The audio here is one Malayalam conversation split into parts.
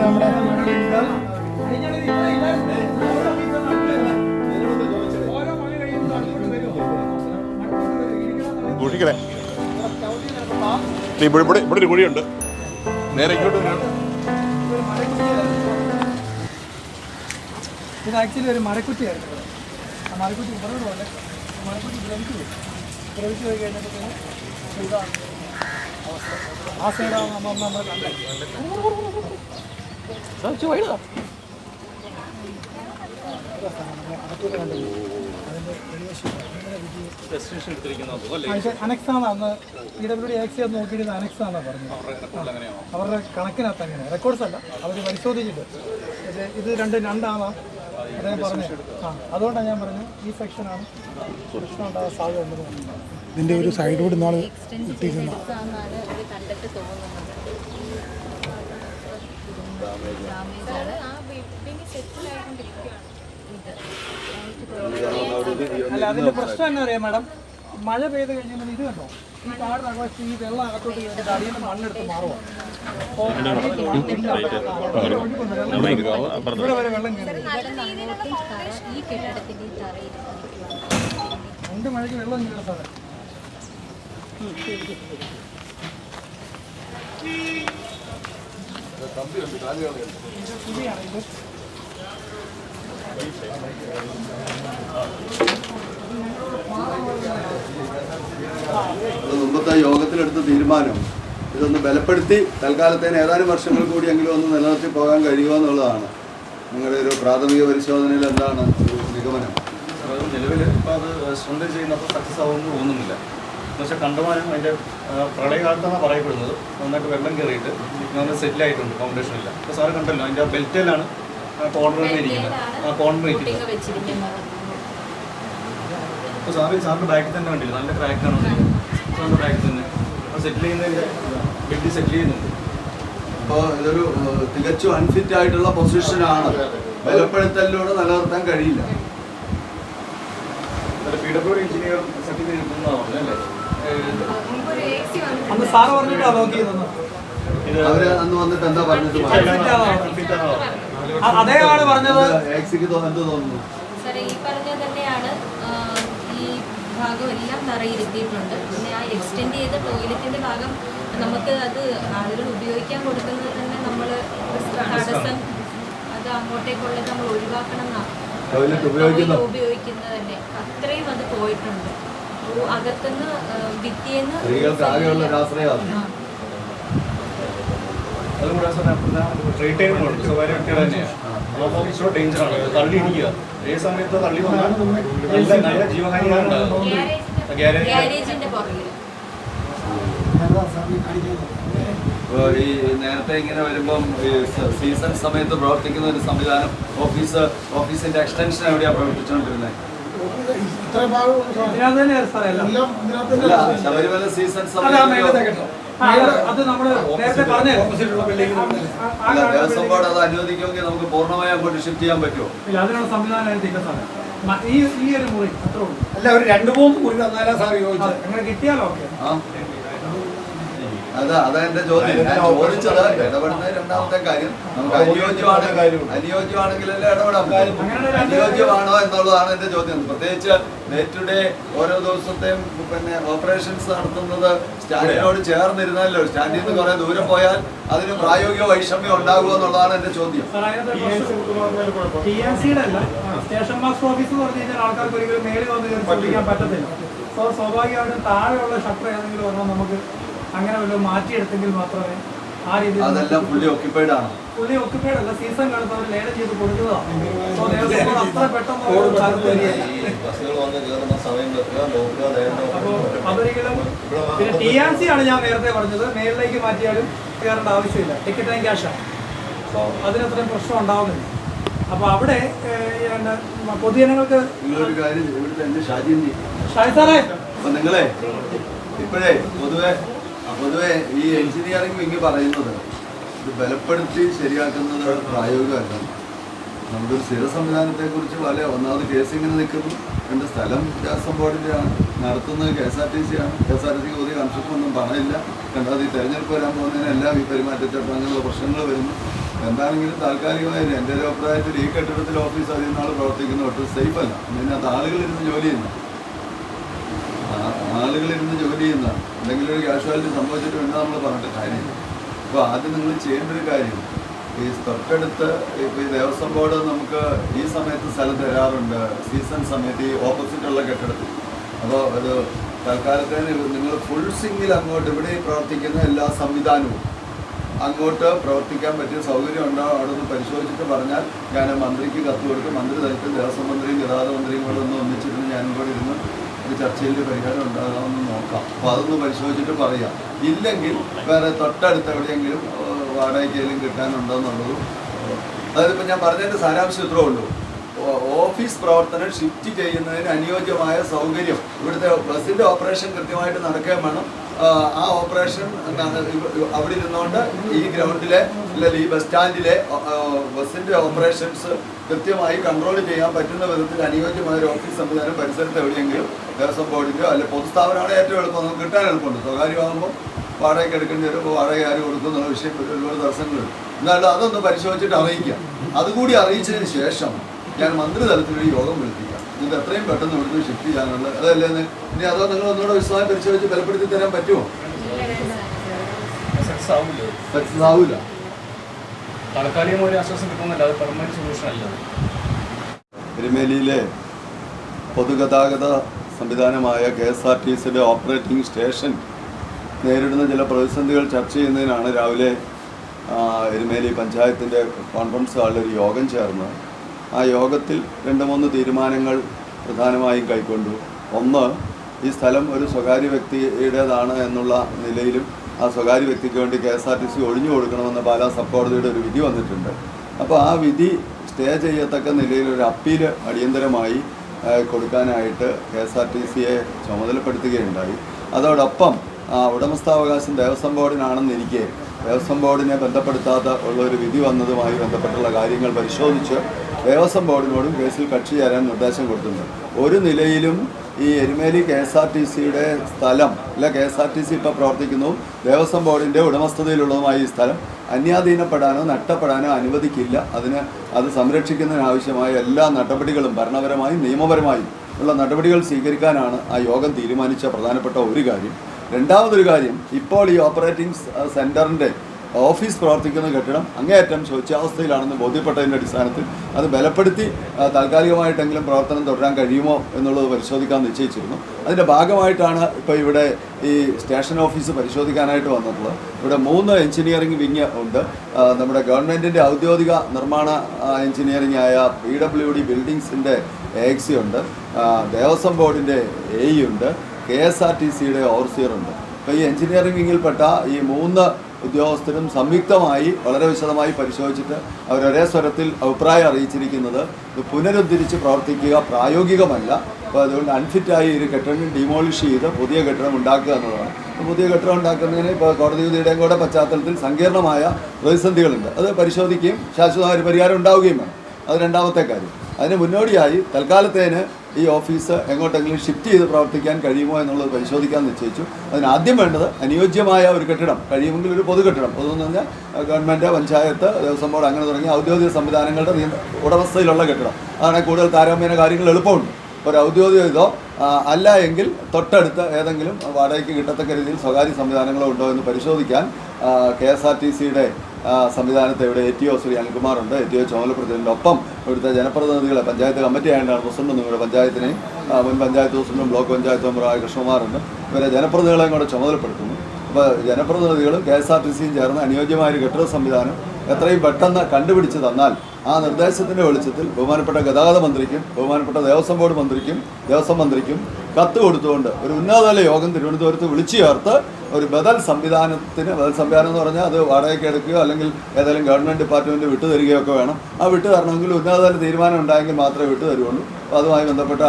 നമ്മൾ സൂക്ഷിക്കണേ ഇവിടെ ഇവിടെ ഇവിടെ ഒരു കുഴിയുണ്ട്. നേരെ ഇങ്ങോട്ട്. ഇത് ആക്ച്വലി ഒരു മരക്കുറ്റിയായിരുന്നു. ആ മരക്കുറ്റി ഇവിടെ പോലെ മരക്കുറ്റി ദ്രവിച്ചു പോയി. ദ്രവിച്ചു പോയി കഴിഞ്ഞപ്പോഴത്തേക്കും അവസ്ഥ. ആ സൈഡാണ് നമ്മൾ നമ്മൾ കണ്ടത് അനക്സാണ്? അന്ന് പി ഡബ്ല്യു ഡി അത് നോക്കിയിട്ട് അനക്സ് ആണെന്നാണ് പറഞ്ഞത് അവരുടെ കണക്കിനകത്ത് അങ്ങനെ റെക്കോർഡ്സ് അല്ല അവർ പരിശോധിച്ചിട്ട്. ഇത് ഇത് രണ്ട് രണ്ടാണോ? അദ്ദേഹം പറഞ്ഞു. ആ അതുകൊണ്ടാണ് ഞാൻ പറഞ്ഞു ഈ സെക്ഷനാണ് പ്രശ്നം ഉണ്ടാകാൻ സാധ്യത ഉണ്ടെന്ന് പറഞ്ഞു ഇതിന്റെ ഒരു സൈഡോട് നാളെ എടുക്കാന്നാണ് അത് കണ്ടിട്ട് തോന്നുന്നത് ഡാമേജ് ആണ് ആ ബിൽഡിംഗ് സെറ്റിൽ ആയിക്കൊണ്ടിരിക്കുകയാണ് ഇത് അല്ല അതിന്റെ പ്രശ്നം എന്നാ പറയാ മാഡം? മഴ പെയ്ത് കഴിഞ്ഞാൽ ഇത് കണ്ടോ? ഈ കാടിനകത്ത് ഈ വെള്ളം അകത്തോട്ട് കയറിയിട്ട് അടിയിൽ മണ്ണെടുത്ത്. ആ, ഇവിടെ വരെ വെള്ളം കയറി. ഈ കെട്ടിടത്തിന്റെ ഈ രണ്ട് മഴയ്ക്ക് വെള്ളം കയറി സാറേ. ശരിയാണ് അത് മുമ്പത്തെ യോഗത്തിലെടുത്ത തീരുമാനം. ഇതൊന്ന് ബലപ്പെടുത്തി തൽക്കാലത്തേന് ഏതാനും വർഷങ്ങൾ കൂടി എങ്കിലും ഒന്ന് നിലനിർത്തി പോകാൻ കഴിയുക എന്നുള്ളതാണ്. നിങ്ങളുടെ ഒരു പ്രാഥമിക പരിശോധനയിൽ എന്താണ് നിഗമനം? നിലവിൽ ഇപ്പോൾ അത് സക്സസ് ആവുമെന്ന് തോന്നുന്നില്ല. എന്നുവെച്ചാൽ കണ്ടമാനം അതിന്റെ പ്രളയകാലത്താണ് പറയപ്പെടുന്നത്. നന്നായിട്ട് വെള്ളം കയറിയിട്ട് നന്നായി സെറ്റിൽ ആയിട്ടുണ്ട് ഫൗണ്ടേഷനില്ല അപ്പോൾ സാറ് കണ്ടല്ലോ അതിന്റെ ആ ബെൽറ്റിലാണ് കോൺക്രീറ്റ് ഇരിക്കുന്നത്. ആ കോൺക്രീറ്റ് അപ്പോൾ സാറ് സാറിന്റെ ബാക്കിൽ തന്നെ കണ്ടില്ല നല്ല ക്രാക്കാണ് സാറിന്റെ ബാക്കിൽ തന്നെ. അപ്പോൾ സെറ്റിൽ ചെയ്യുന്നതിന്റെ ബെൽറ്റ് സെറ്റിൽ ചെയ്യുന്നുണ്ട്. അപ്പോൾ ഇതൊരു തികച്ചും അൺഫിറ്റ് ആയിട്ടുള്ള പൊസിഷനാണ് ബലപ്പെടുത്തലിലൂടെ നിലനിർത്താൻ കഴിയില്ല. പി ഡബ്ല്യു എഞ്ചിനീയർ സർട്ടിഫിക്കറ്റ് കിട്ടുന്നതാണ് അന്ന് സാറ് പറഞ്ഞിട്ടാ നോക്കിയത് അവർ അന്ന് വന്നിട്ട് എന്താ പറഞ്ഞിട്ട് ആണോ? അതേ ആൾ പറഞ്ഞത് എക്സിക്ക് എന്ത് തോന്നുന്നു. ഈ പറഞ്ഞ തന്നെയാണ് ഈ ഭാഗം എല്ലാം നിറയിരുത്തിയിട്ടുണ്ട്. പിന്നെ ആ എക്സ്റ്റെൻഡ് ചെയ്ത ടോയ്ലറ്റിന്റെ ഭാഗം നമുക്ക് അത് ആളുകൾ ഉപയോഗിക്കാൻ കൊടുക്കുന്നത് തന്നെ നമ്മൾ തടസ്സം അത് അങ്ങോട്ടേക്കുള്ളത് നമ്മൾ ഒഴിവാക്കണം എന്നാണ്. ടോയ്ലറ്റ് ഉപയോഗിക്കുന്നു. ഉപയോഗിക്കുന്നത് തന്നെ. അത്രയും അത് പോയിട്ടുണ്ട്. അകത്തുനിന്ന് ആ, ഭിത്തിയെന്ന് സ്ത്രീകൾക്ക് ആകെയുള്ള ഒരു ആശ്രയമാണ് ആ. അതും കൂടെ സാറേ അപ്പുറത്തെ ട്രേഡ് ടൈമുണ്ട് സ്വകാര്യ വ്യക്തികൾ തന്നെയാണ് അപ്പോൾ ഇച്ചിരി ഡേഞ്ചറാണ് തള്ളി ഇടിക്കുക. ഏത് സമയത്ത് തള്ളി വന്നാൽ നല്ല നല്ല ജീവഹാനിയാണ് ഉണ്ടാകുന്നത്. ഗ്യാരേജിന്റെ- പുറകിൽ ഇപ്പോൾ ഈ നേരത്തെ ഇങ്ങനെ വരുമ്പം ഈ സീസൺ സമയത്ത് പ്രവർത്തിക്കുന്ന ഒരു സംവിധാനം ഓഫീസ് ഓഫീസിന്റെ എക്സ്റ്റൻഷൻ എവിടെയാണ് പ്രവർത്തിച്ചുകൊണ്ടിരുന്നത് ശബരിമല സീസൺ അത് നേരത്തെ പറഞ്ഞേ ദേവസ്വം ബോർഡ് അത് അനുവദിക്കുമെങ്കിൽ നമുക്ക് പൂർണമായി അങ്ങോട്ട് ഷിഫ്റ്റ് ചെയ്യാൻ പറ്റുമോ ഇല്ല അതിനുള്ള സംവിധാനം അതിന് ഈ ഈ ഒരു മുറി അത്രേ ഉള്ളൂ അല്ല ഒരു രണ്ടു മൂന്ന് മുറി തന്നാലാ സാർ ചോദിച്ചത് അങ്ങനെ കിട്ടിയാലോ ഓക്കെ അതാ അതാ എന്റെ ചോദ്യം. ഞാൻ ചോദിച്ചത് ഇടപെടുന്നത് രണ്ടാമത്തെ കാര്യം. നമുക്ക് അനുയോജ്യമാണ്. അനുയോജ്യമാണെങ്കിലല്ലേ എന്നുള്ളതാണ് എന്റെ ചോദ്യം. പ്രത്യേകിച്ച് ഡേ ടു ഡേ ഓരോ ദിവസത്തെയും പിന്നെ ഓപ്പറേഷൻസ് നടത്തുന്നത് സ്റ്റാൻഡിനോട് ചേർന്നിരുന്നല്ലോ സ്റ്റാൻഡിൽ നിന്ന് കുറെ ദൂരം പോയാൽ അതിന് പ്രായോഗിക വൈഷമ്യം ഉണ്ടാകുമോ എന്നുള്ളതാണ് എന്റെ ചോദ്യം. സ്റ്റേഷൻ മാസ്റ്റർ ഓഫീസ് എന്ന് പറഞ്ഞു കഴിഞ്ഞാൽ ആൾക്കാർക്ക് ഒരിക്കലും മേളിൽ വന്ന് പറ്റത്തില്ല. സോ സ്വാഭാവികമായിട്ടും താഴെയുള്ള ഷട്ടർ ഏതെങ്കിലും ഒരെണ്ണം നമുക്ക് അങ്ങനെ വല്ലതും മാറ്റിയെടുത്തെങ്കിൽ മാത്രമേ ആ രീതിയിൽ അതെല്ലാം ഫുള്ളി ഓക്യുപ്പൈഡ് ആണ്. പുള്ളി ഒക്കുപേഡ് അല്ല സീസൺ കാണുമ്പോൾ അവർ ലേലം ചെയ്ത് കൊടുക്കുന്നതാണ് സോ അത്ര പെട്ടെന്ന് അതൊരിക്കലും പിന്നെ ടി ആൻ സി ആണ് ഞാൻ നേരത്തെ പറഞ്ഞത്. മേളിലേക്ക് മാറ്റിയാലും കയറേണ്ട ആവശ്യമില്ല. ടിക്കറ്റ് ആൻഡ് ക്യാഷാണ് അപ്പോൾ അതിനത്രയും പ്രശ്നം ഉണ്ടാവുന്നില്ല. അപ്പോൾ അവിടെ പൊതുജനങ്ങൾക്ക് ഷാജി സാറേ. നിങ്ങളെ ഇപ്പോഴേ പൊതുവെ പൊതുവെ ഈ എഞ്ചിനീയറിംഗ് വിങ് പറയുന്നത് ഇത് ബലപ്പെടുത്തി ശരിയാക്കുന്നത് പ്രായോഗികമല്ല. നമുക്കൊരു സ്ഥിര സംവിധാനത്തെക്കുറിച്ച് പല ഒന്നാമത് കേസ് ഇങ്ങനെ നിൽക്കുന്നു. രണ്ട് സ്ഥലം ദേവസ്വം ബോർഡിന്റെ ആണ്. നടത്തുന്നത് K S R T C ആണ്. കെ എസ് ആർ ടി സിക്ക് പുതിയ കൺസ്ട്രക്ഷൻ ഒന്നും പണമില്ല രണ്ടാമത് ഈ തെരഞ്ഞെടുപ്പ് വരാൻ പോകുന്നതിന് എല്ലാം ഈ പെരുമാറ്റച്ചട്ടം അങ്ങനെയുള്ള പ്രശ്നങ്ങൾ വരുന്നു. എന്താണെങ്കിലും താൽക്കാലികമായി എന്റെ ഒരു അഭിപ്രായത്തിൽ ഈ കെട്ടിടത്തിൽ ഓഫീസ് അധികം നാൾ പ്രവർത്തിക്കുന്ന ഒട്ടും സേഫ് അല്ല. അതിനകത്ത് ആളുകളിരുന്ന് ജോലി ചെയ്യുന്നു. ആളുകളിരുന്ന് ജോലി ചെയ്യുന്ന അല്ലെങ്കിൽ ഒരു കാഷ്വാലിറ്റി സംഭവിച്ചിട്ട് വേണ്ട നമ്മൾ പറഞ്ഞിട്ട് കാര്യമില്ല. അപ്പോൾ ആദ്യം നിങ്ങൾ ചെയ്യേണ്ട ഒരു കാര്യം ഈ തൊട്ടടുത്ത് ഇപ്പോൾ ഈ ദേവസ്വം ബോർഡ് നമുക്ക് ഈ സമയത്ത് സ്ഥലം തരാറുണ്ട്. സീസൺ സമയത്ത് ഈ ഓപ്പോസിറ്റുള്ള കെട്ടിടത്തിൽ. അപ്പോൾ അത് തൽക്കാലത്തേന് നിങ്ങൾ ഫുൾ സിംഗിൽ അങ്ങോട്ട് ഇവിടെ പ്രവർത്തിക്കുന്ന എല്ലാ സംവിധാനവും അങ്ങോട്ട് പ്രവർത്തിക്കാൻ പറ്റിയ സൗകര്യം ഉണ്ടോ അവിടെ ഒന്ന് പരിശോധിച്ചിട്ട് പറഞ്ഞാൽ ഞാൻ മന്ത്രിക്ക് കത്ത് കൊടുക്കും. മന്ത്രി തലത്തിൽ ദേവസ്വം മന്ത്രിയും ഗതാഗത മന്ത്രിയും കൂടെ ഒന്ന് ഒന്നിച്ചിരുന്ന് ഞാനും കൂടെ ഇരുന്ന് ഒരു ചർച്ചയിൽ പരിഹാരം ഉണ്ടാകാമെന്ന് നോക്കാം. അപ്പോൾ അതൊന്ന് പരിശോധിച്ചിട്ട് പറയാം. ഇല്ലെങ്കിൽ വേറെ തൊട്ടടുത്ത് എവിടെയെങ്കിലും ഏഹ്, വാടകയ്ക്കെങ്കിലും കിട്ടാനുണ്ടോയെന്നുള്ളതും അതായത് ഇപ്പം ഞാൻ പറഞ്ഞതിന്റെ സാരാംശം ഇത്രേ ഉള്ളൂ ഓഫീസ് പ്രവർത്തനം ഷിഫ്റ്റ് ചെയ്യുന്നതിന് അനുയോജ്യമായ സൗകര്യം ഇവിടുത്തെ ബസ്സിന്റെ ഓപ്പറേഷൻ കൃത്യമായിട്ട് നടക്കുകയും വേണം. ആ, ഓപ്പറേഷൻ അവിടെ ഇരുന്നുകൊണ്ട് ഈ ഗ്രൗണ്ടിലെ അല്ലെങ്കിൽ ഈ ബസ് സ്റ്റാൻഡിലെ ബസ്സിന്റെ ഓപ്പറേഷൻസ് കൃത്യമായി കൺട്രോൾ ചെയ്യാൻ പറ്റുന്ന വിധത്തിൽ അനുയോജ്യമായ ഒരു ഓഫീസ് സംവിധാനം പരിസരത്ത് എവിടെയെങ്കിലും ദേവസ്വം ബോർഡിന്റെയോ അല്ലെങ്കിൽ പൊതുസ്ഥാപനമാണ് ഏറ്റവും എളുപ്പം. നമുക്ക് കിട്ടാൻ എളുപ്പമുണ്ട്. സ്വകാര്യമാകുമ്പോൾ വാടകയ്ക്ക് എടുക്കേണ്ടി വരും അപ്പോൾ വാടക ആര് കൊടുക്കും എന്നുള്ള വിഷയം ഒരു- ഒരുപാട് തടസ്സങ്ങളുണ്ട് എന്നാലും അതൊന്ന് പരിശോധിച്ചിട്ട് അറിയിക്കാം അതുകൂടി അറിയിച്ചതിന് ശേഷം ഞാൻ മന്ത്രിതലത്തിലൊരു യോഗം വിളിപ്പിക്കാം. ഇത് എത്രയും പെട്ടെന്ന് ഇവിടുന്ന് ഷിഫ്റ്റ് ചെയ്യാനുള്ള അതല്ലേ ഇനി അതോ നിങ്ങൾ ഒന്നുകൂടെ വിശ്വാസം പരിശോധിച്ച് ബലപ്പെടുത്തി തരാൻ പറ്റുമോ? സക്സസ് ആവില്ല താൽക്കാലികമായ ഒരു ആശ്വാസം കിട്ടുന്നില്ല. അത് പെർമനന്റ് സൊല്യൂഷൻ അല്ല. എരുമേലിയിലെ പൊതുഗതാഗത സംവിധാനമായ കെ എസ് ആർ ടി സിയുടെ ഓപ്പറേറ്റിംഗ് സ്റ്റേഷൻ നേരിടുന്ന ചില പ്രതിസന്ധികൾ ചർച്ച ചെയ്യുന്നതിനാണ് രാവിലെ എരുമേലി പഞ്ചായത്തിന്റെ കോൺഫറൻസ് ഹാളിൽ ഒരു യോഗം ചേർന്നത്. ആ യോഗത്തിൽ രണ്ട് മൂന്ന് തീരുമാനങ്ങൾ പ്രധാനമായും കൈക്കൊണ്ടു. ഒന്ന് ഈ സ്ഥലം ഒരു സ്വകാര്യ വ്യക്തിയുടേതാണ് എന്നുള്ള നിലയിലും ആ സ്വകാര്യ വ്യക്തിക്ക് വേണ്ടി K S R T C ഒഴിഞ്ഞു കൊടുക്കണമെന്ന് പാലാ സബ് കോടതിയുടെ ഒരു വിധി വന്നിട്ടുണ്ട്. അപ്പോൾ ആ വിധി സ്റ്റേ ചെയ്യത്തക്ക നിലയിൽ ഒരു അപ്പീൽ അടിയന്തരമായി കൊടുക്കാനായിട്ട് കെ എസ് ആർ ടി സിയെ ചുമതലപ്പെടുത്തുകയുണ്ടായി. അതോടൊപ്പം ഉടമസ്ഥാവകാശം ദേവസ്വം ബോർഡിനാണെന്നിരിക്കെ ദേവസ്വം ബോർഡിനെ ബന്ധപ്പെടുത്താത്ത ഉള്ള ഒരു വിധി വന്നതുമായി ബന്ധപ്പെട്ടുള്ള കാര്യങ്ങൾ പരിശോധിച്ച് ദേവസ്വം ബോർഡിനോടും കേസിൽ കക്ഷി ചേരാൻ നിർദ്ദേശം കൊടുത്തിട്ടുണ്ട്. ഒരു നിലയിലും ഈ Erumeli K S R T സിയുടെ സ്ഥലം അല്ല K S R T C ഇപ്പോൾ പ്രവർത്തിക്കുന്നു ദേവസ്വം ബോർഡിന്റെ ഉടമസ്ഥതയിലുള്ളതുമായ ഈ സ്ഥലം അന്യാധീനപ്പെടാനോ നഷ്ടപ്പെടാനോ അനുവദിക്കില്ല. അതിന് അത് സംരക്ഷിക്കുന്നതിനാവശ്യമായ എല്ലാ നടപടികളും ഭരണപരമായും നിയമപരമായും ഉള്ള നടപടികൾ സ്വീകരിക്കാനാണ് ആ യോഗം തീരുമാനിച്ച പ്രധാനപ്പെട്ട ഒരു കാര്യം. രണ്ടാമതൊരു കാര്യം ഇപ്പോൾ ഈ ഓപ്പറേറ്റിംഗ് സെന്ററിന്റെ ഓഫീസ് പ്രവർത്തിക്കുന്ന കെട്ടിടം അങ്ങേയറ്റം ശോച്യാവസ്ഥയിലാണെന്ന് ബോധ്യപ്പെട്ടതിന്റെ അടിസ്ഥാനത്തിൽ അത് ബലപ്പെടുത്തി താൽക്കാലികമായിട്ടെങ്കിലും പ്രവർത്തനം തുടരാൻ കഴിയുമോ എന്നുള്ളത് പരിശോധിക്കാൻ നിശ്ചയിച്ചിരുന്നു. അതിന്റെ ഭാഗമായിട്ടാണ് ഇപ്പോൾ ഇവിടെ ഈ സ്റ്റേഷൻ ഓഫീസ് പരിശോധിക്കാനായിട്ട് വന്നിട്ടുള്ളത്. ഇവിടെ മൂന്ന് എഞ്ചിനീയറിംഗ് വിങ് ഉണ്ട്. നമ്മുടെ ഗവൺമെന്റിന്റെ ഔദ്യോഗിക നിർമ്മാണ എഞ്ചിനീയറിംഗ് ആയ പി ഡബ്ല്യു ഡി ബിൽഡിങ്സിന്റെ എ എക്സി ഉണ്ട്. ദേവസ്വം ബോർഡിന്റെ എ ഉണ്ട്. കെ എസ് ആർ ടി സിയുടെ ഓവർസിയർ ഉണ്ട്. അപ്പോൾ ഈ എഞ്ചിനീയറിംഗ് വിങ്ങിൽപ്പെട്ട ഈ മൂന്ന് ഉദ്യോഗസ്ഥരും സംയുക്തമായി വളരെ വിശദമായി പരിശോധിച്ചിട്ട് അവരൊരേ സ്വരത്തിൽ അഭിപ്രായം അറിയിച്ചിരിക്കുന്നത് ഇത് പുനരുദ്ധരിച്ച് പ്രവർത്തിക്കുക പ്രായോഗികമല്ല. അപ്പോൾ അതുകൊണ്ട് അൺഫിറ്റായി ഒരു കെട്ടിടം ഡിമോളിഷ് ചെയ്ത് പുതിയ കെട്ടിടം ഉണ്ടാക്കുക എന്നതാണ് പുതിയ കെട്ടിടം ഉണ്ടാക്കുന്നതിന് ഇപ്പോൾ കോടതി വിധിയുടെയും കൂടെ പശ്ചാത്തലത്തിൽ സങ്കീർണമായ പ്രതിസന്ധികളുണ്ട്. അത് പരിശോധിക്കുകയും ശാശ്വതമായ ഒരു പരിഹാരം ഉണ്ടാവുകയും വേണം. അത് രണ്ടാമത്തെ കാര്യം. അതിന് മുന്നോടിയായി തൽക്കാലത്തേന് ഈ ഓഫീസ് എങ്ങോട്ടെങ്കിലും ഷിഫ്റ്റ് ചെയ്ത് പ്രവർത്തിക്കാൻ കഴിയുമോ എന്നുള്ളത് പരിശോധിക്കാൻ നിശ്ചയിച്ചു. അതിന് ആദ്യം വേണ്ടത് അനുയോജ്യമായ ഒരു കെട്ടിടം കഴിയുമെങ്കിൽ ഒരു പൊതു കെട്ടിടം പൊതുവെന്ന് പറഞ്ഞാൽ ഗവൺമെന്റ് പഞ്ചായത്ത് ദേവസ്വം ബോർഡ് അങ്ങനെ തുടങ്ങിയ ഔദ്യോഗിക സംവിധാനങ്ങളുടെ ഉടമസ്ഥയിലുള്ള കെട്ടിടം. അതാണ് കൂടുതൽ താരതമ്യേന കാര്യങ്ങൾ എളുപ്പമുണ്ട്. ഒരു ഔദ്യോഗിക ഇതോ അല്ല എങ്കിൽ തൊട്ടടുത്ത് ഏതെങ്കിലും വാടകയ്ക്ക് കിട്ടത്തക്ക രീതിയിൽ സ്വകാര്യ സംവിധാനങ്ങളോ ഉണ്ടോ എന്ന് പരിശോധിക്കാൻ കെ എസ് ആർ ടി സിയുടെ സംവിധാനത്തെ ഇവിടെ എ ടി ഒ ശ്രീ അനിൽകുമാറുണ്ട് എ ടി ഒ ചുമതലപ്പെടുത്തിയതിന്റെ ഒപ്പം ഇവിടുത്തെ ജനപ്രതിനിധികളെ പഞ്ചായത്ത് കമ്മിറ്റി ആയതുകൊണ്ടാണ് പ്രസിഡന്റ് നിങ്ങളുടെ പഞ്ചായത്തിനെയും മുൻ പഞ്ചായത്ത് പ്രസിഡന്റും ബ്ലോക്ക് പഞ്ചായത്ത് മെമ്പറായ കൃഷ്ണകുമാറുണ്ട്. ഇവരെ ജനപ്രതിനിധികളെയും കൂടെ ചുമതലപ്പെടുത്തുന്നു. അപ്പോൾ ജനപ്രതിനിധികളും കെ എസ് ആർ ടി സിയും ചേർന്ന് അനുയോജ്യമായ ഒരു കെട്ടിട സംവിധാനം എത്രയും പെട്ടെന്ന് കണ്ടുപിടിച്ച് തന്നാൽ ആ നിർദ്ദേശത്തിന്റെ വെളിച്ചത്തിൽ ബഹുമാനപ്പെട്ട ഗതാഗത മന്ത്രിക്കും ബഹുമാനപ്പെട്ട ദേവസ്വം ബോർഡ് മന്ത്രിക്കും ദേവസ്വം മന്ത്രിക്കും കത്ത് കൊടുത്തുകൊണ്ട് ഒരു ഉന്നതതല യോഗം തിരുവനന്തപുരത്ത് വിളിച്ചു ചേർത്ത് ഒരു ബദൽ സംവിധാനത്തിന് ബദൽ സംവിധാനം എന്ന് പറഞ്ഞാൽ അത് വാടകയ്ക്ക് എടുക്കുകയോ അല്ലെങ്കിൽ ഏതെങ്കിലും ഗവൺമെന്റ് ഡിപ്പാർട്ട്മെന്റ് വിട്ടു തരികയൊക്കെ വേണം. ആ വിട്ടു തരണമെങ്കിൽ ഉന്നതതല തീരുമാനം ഉണ്ടായെങ്കിൽ മാത്രമേ വിട്ടു തരുള്ളൂ. അപ്പോൾ അതുമായി ബന്ധപ്പെട്ട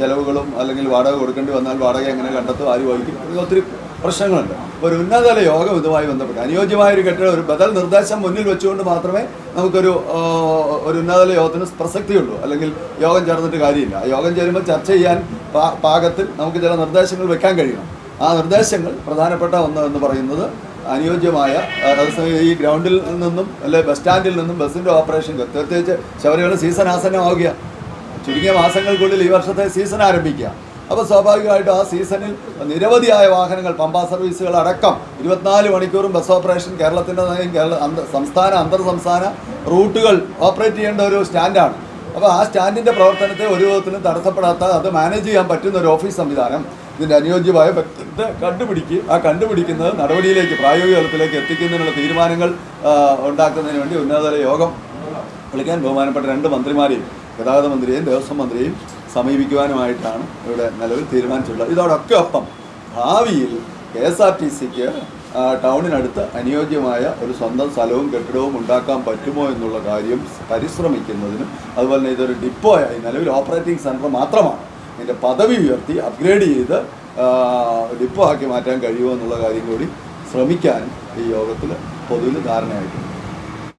ചിലവുകളും അല്ലെങ്കിൽ വാടക കൊടുക്കേണ്ടി വന്നാൽ വാടക എങ്ങനെ കണ്ടെത്തും ആര് വഹിക്കും ഒത്തിരി പ്രശ്നങ്ങളുണ്ട്. ഒരു ഉന്നതതല യോഗം ഇതുമായി ബന്ധപ്പെട്ട് അനുയോജ്യമായ ഒരു കെട്ടിടം ഒരു ബദൽ നിർദ്ദേശം മുന്നിൽ വെച്ചുകൊണ്ട് മാത്രമേ നമുക്കൊരു ഒരു ഉന്നതതല യോഗത്തിന് പ്രസക്തിയുള്ളൂ. അല്ലെങ്കിൽ യോഗം ചേർന്നിട്ട് കാര്യമില്ല. യോഗം ചേരുമ്പോൾ ചർച്ച ചെയ്യാൻ പാകത്തിൽ നമുക്ക് ചില നിർദ്ദേശങ്ങൾ വെക്കാൻ കഴിയണം. ആ നിർദ്ദേശങ്ങൾ പ്രധാനപ്പെട്ട ഒന്ന് എന്ന് പറയുന്നത് അനുയോജ്യമായ ഈ ഗ്രൗണ്ടിൽ നിന്നും അല്ലെ ബസ് സ്റ്റാൻഡിൽ നിന്നും ബസ്സിന്റെ ഓപ്പറേഷൻ പ്രത്യേകിച്ച് ശബരിമല സീസൺ ആസന്നമാവുക ചുരുങ്ങിയ മാസങ്ങൾക്കുള്ളിൽ ഈ വർഷത്തെ സീസൺ ആരംഭിക്കുക. അപ്പോൾ സ്വാഭാവികമായിട്ടും ആ സീസണിൽ നിരവധിയായ വാഹനങ്ങൾ പമ്പാ സർവീസുകൾ അടക്കം ഇരുപത്തിനാല് മണിക്കൂറും ബസ് ഓപ്പറേഷൻ കേരളത്തിന്റെ കേരള സംസ്ഥാന അന്തർ സംസ്ഥാന റൂട്ടുകൾ ഓപ്പറേറ്റ് ചെയ്യേണ്ട ഒരു സ്റ്റാൻഡാണ്. അപ്പോൾ ആ സ്റ്റാൻഡിന്റെ പ്രവർത്തനത്തെ ഒരു വിധത്തിലും തടസ്സപ്പെടാത്ത അത് മാനേജ് ചെയ്യാൻ പറ്റുന്ന ഒരു ഓഫീസ് സംവിധാനം ഇതിന്റെ അനുയോജ്യമായ വ്യക്തിത്വത്തെ കണ്ടുപിടിക്കുക ആ കണ്ടുപിടിക്കുന്നത് നടപടിയിലേക്ക് പ്രായോഗിക തലത്തിലേക്ക് എത്തിക്കുന്നതിനുള്ള തീരുമാനങ്ങൾ ഉണ്ടാക്കുന്നതിന് വേണ്ടി ഉന്നതതല യോഗം വിളിക്കാൻ ബഹുമാനപ്പെട്ട രണ്ട് മന്ത്രിമാരെയും ഗതാഗത മന്ത്രിയെയും ദേവസ്വം മന്ത്രിയെയും സമീപിക്കുവാനുമായിട്ടാണ് ഇവിടെ നിലവിൽ തീരുമാനിച്ചിട്ടുള്ളത്. ഇതോടൊക്കെ ഒപ്പം ഭാവിയിൽ കെ എസ് ആർ ടി സിക്ക് ടൗണിനടുത്ത് അനുയോജ്യമായ ഒരു സ്വന്തം സ്ഥലവും കെട്ടിടവും ഉണ്ടാക്കാൻ പറ്റുമോ എന്നുള്ള കാര്യം പരിശ്രമിക്കുന്നതിനും അതുപോലെ തന്നെ ഇതൊരു ഡിപ്പോ ആയി നിലവിൽ ഓപ്പറേറ്റിംഗ് സെന്റർ മാത്രമാണ്. ഇതിന്റെ പദവി ഉയർത്തി അപ്ഗ്രേഡ് ചെയ്ത് ഡിപ്പോ ആക്കി മാറ്റാൻ കഴിയുമോ എന്നുള്ള കാര്യം കൂടി ശ്രമിക്കാൻ ഈ യോഗത്തിൽ പൊതുവിൽ ധാരണയായിട്ടുണ്ട്.